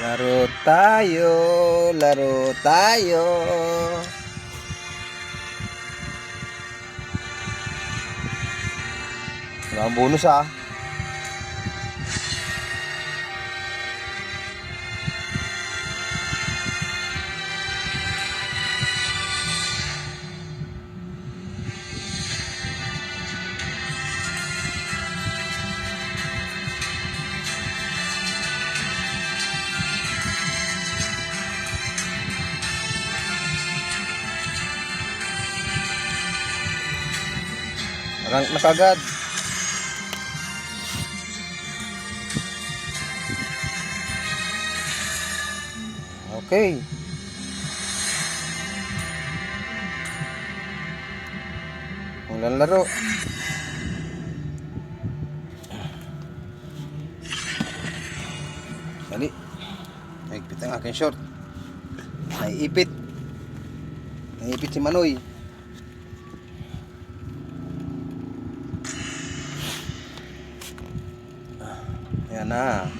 Laro tayo, laro tayo. Wala ang bonus ah. Rank na kagad. Okay. Walang laro. Dali. Naigpit ang aking short. Naiipit. Naiipit si Manoy. Ayan na.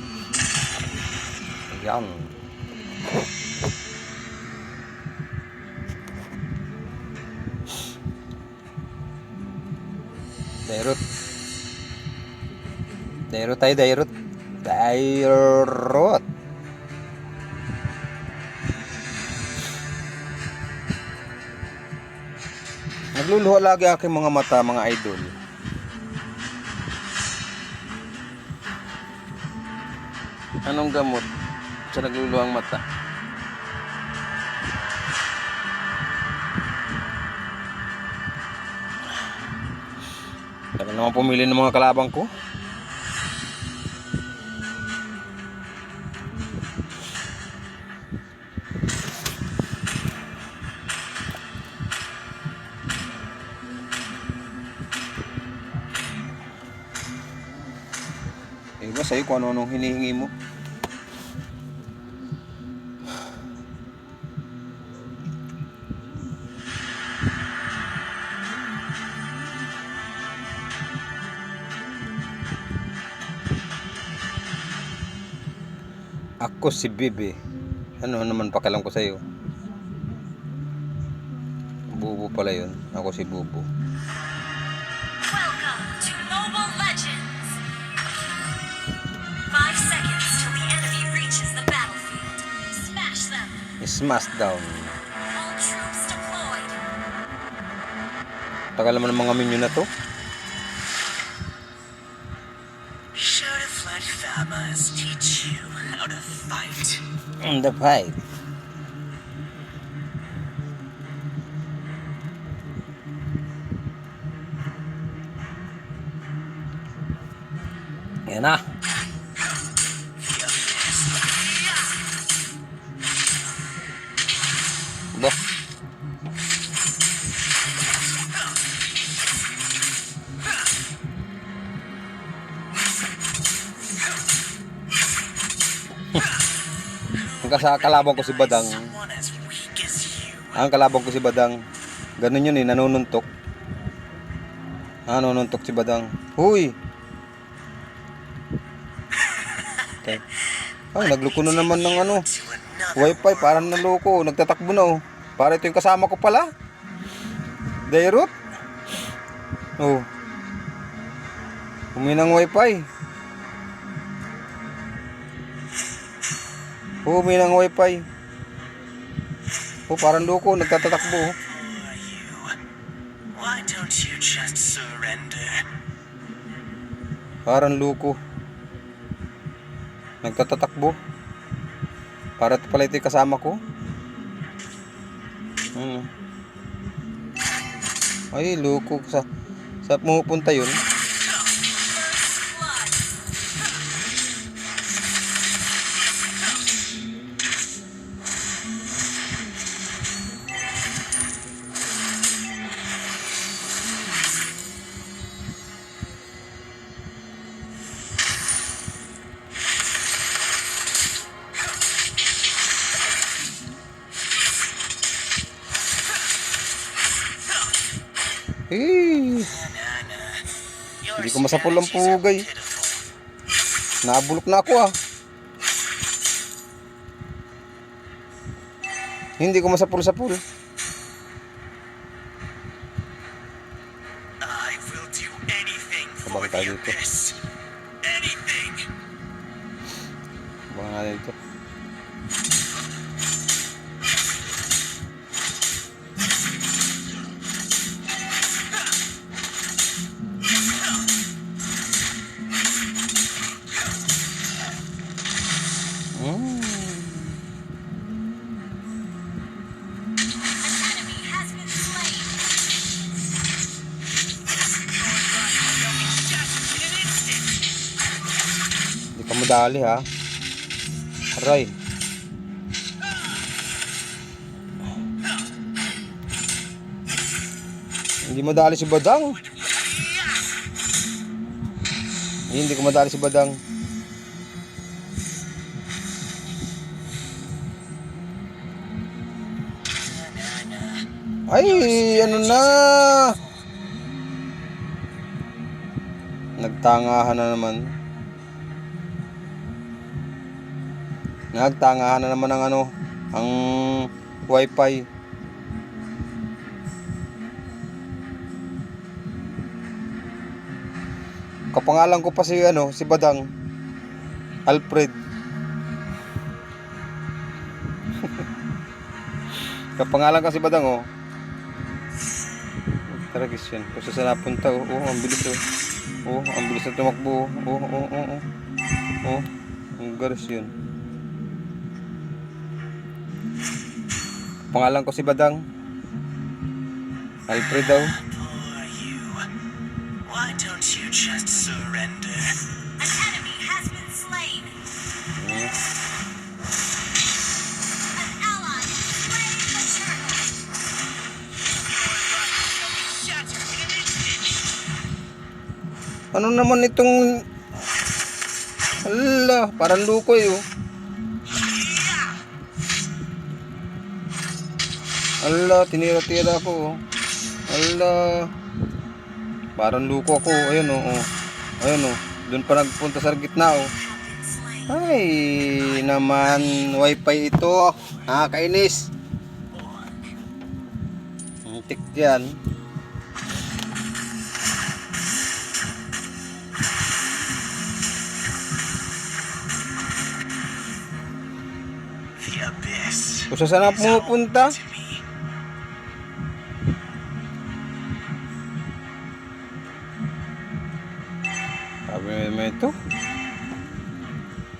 Ayan. Dairot. Dairot tayo, dairot. Dairot. Nagluluha lagi aking mga mata, mga idol. Anong gamot sa nagluluhang mata? Tagal naman pumili ng mga kalabang ko. Eh ba sa'yo kung ano-anong hinihingi mo? Ako si Bibi. Ano naman pakialam ko sa'yo? Bubo pala yun. Ako si Bubo. Welcome to Mobile Legends! Five seconds till the enemy reaches the battlefield. Smash them! Smash down. All troops deployed! Tagal naman ng mga minion na to. Should have let Famas teach you how to fight. In the fight. Yan na. Kasa kalabang ko si Badang. Ang kalabang ko si Badang. Ganun yun eh, nanununtok. Ah, nanununtok si Badang. Huy! Okay. Ay, nagloko na naman ng ano. Wi-Fi, parang naloko. Nagtatakbo na oh. Para ito yung kasama ko pala. Dairot. Oh. Huminang Wi-Fi. Oh, huminang Wi-Fi. Oh, parang loko. Oh. You? Why don't you just surrender? Parang luko. Nagtatatakbo. Para pala ito kasama ko. Ano? Ay, luko. Sa, sa pumupunta yun. Hindi ko masapol ang pugay. Nabulok na ako ah. Hindi ko masapul-sapul. Abang tayo dito. Abang nga dito. Madali ha. Aray. Hindi madali si Badang. Hindi ko madali si Badang. Ay, ano na? Nagtangahan na naman. Nagtangahan na naman ang ano, ang wifi. Kapangalan ko pa si ano, si Badang. Alfred. Kapangalan ko si Badang oh. Taragis yan. Kung saan napunta oh. Oh, ang bilis oh. Oh, ang bilis na tumakbo. Oh, oh, oh, oh. Oh, ang garis yun. Pangalan ko si Badang. Alfred daw. Poor you. Why don't you just surrender? An enemy has been slain. Ano naman itong... Ala, parang lukoy oh. Ala, tinira-tira ko oh. Ala. Parang luko ako. Ayun oh. oh. Ayun oh. Doon pa nagpunta sa gitna oh. Ay, naman wifi ito. Nakakainis. Antik yan. Kung saan na pumupunta? Mo mo ito.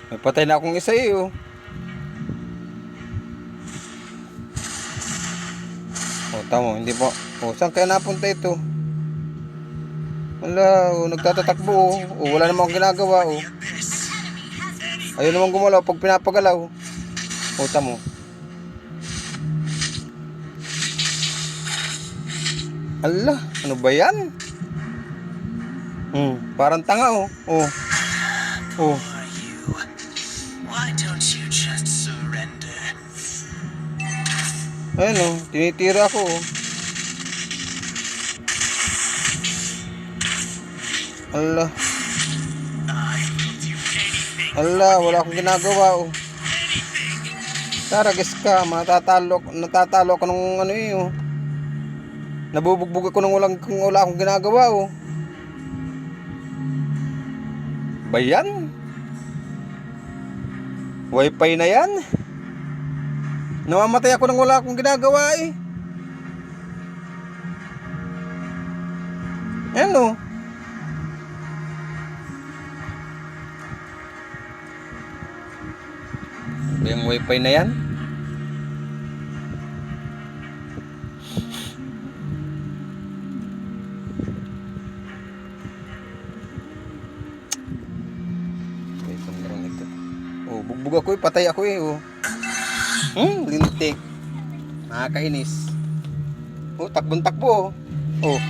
May patay na akong isa eh oh. Oh, tamo, hindi po. Oh, saan kaya napunta ito? Wala, oh, nagtatatakbo oh. oh. Wala namang ginagawa been Ayun naman gumalaw pag pinapagalaw. Oh, tamo. Ala, ano ba yan? Hmm, parang tanga oh. Oh. Oh. Ayun oh, tinitira ko oh. Anything. ala, wala akong ginagawa oh. Tara, guess ka, matatalo, natatalo ako ng ano eh oh. Nabubugbog ako ng walang, wala akong ginagawa oh. Ba yan? Wifi na yan? Namamatay ako ng wala akong ginagawa eh. Ba yung wifi na yan? Bugbog ako eh, patay ako eh, oh. Hmm, lintik. Nakakainis. Oh, takbon-takbo, oh. Oh,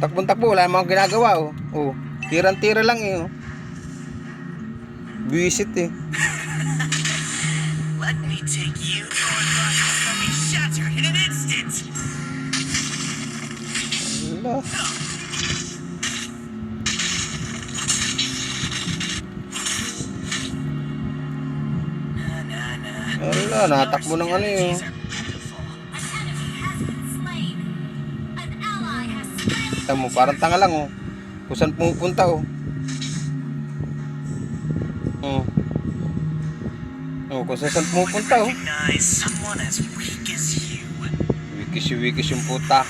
takbon-takbo, wala namang ginagawa, oh. Oh, tiran-tira lang eh, oh. Buisit eh. Let me take you. Your life will be shattered in an instant. Wala. Wala, natakbo ng ano yun. Kita mo, parang tanga lang oh. Kung saan pumupunta oh. Oh. Oh, kung saan pumupunta oh. Wikis, wikis yung puta.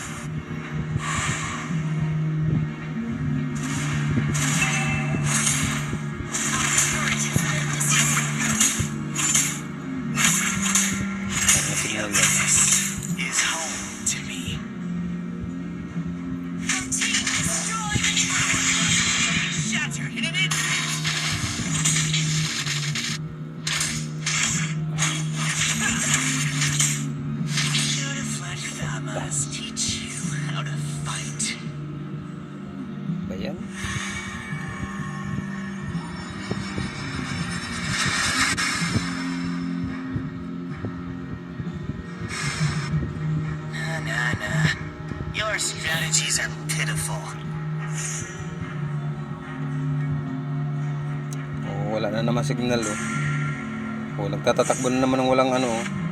Ba yan? Nah, nah, nah. Your strategies are pitiful. Oh, wala na naman signal oh. Oh, nagtatatakbo na naman ng walang ano oh.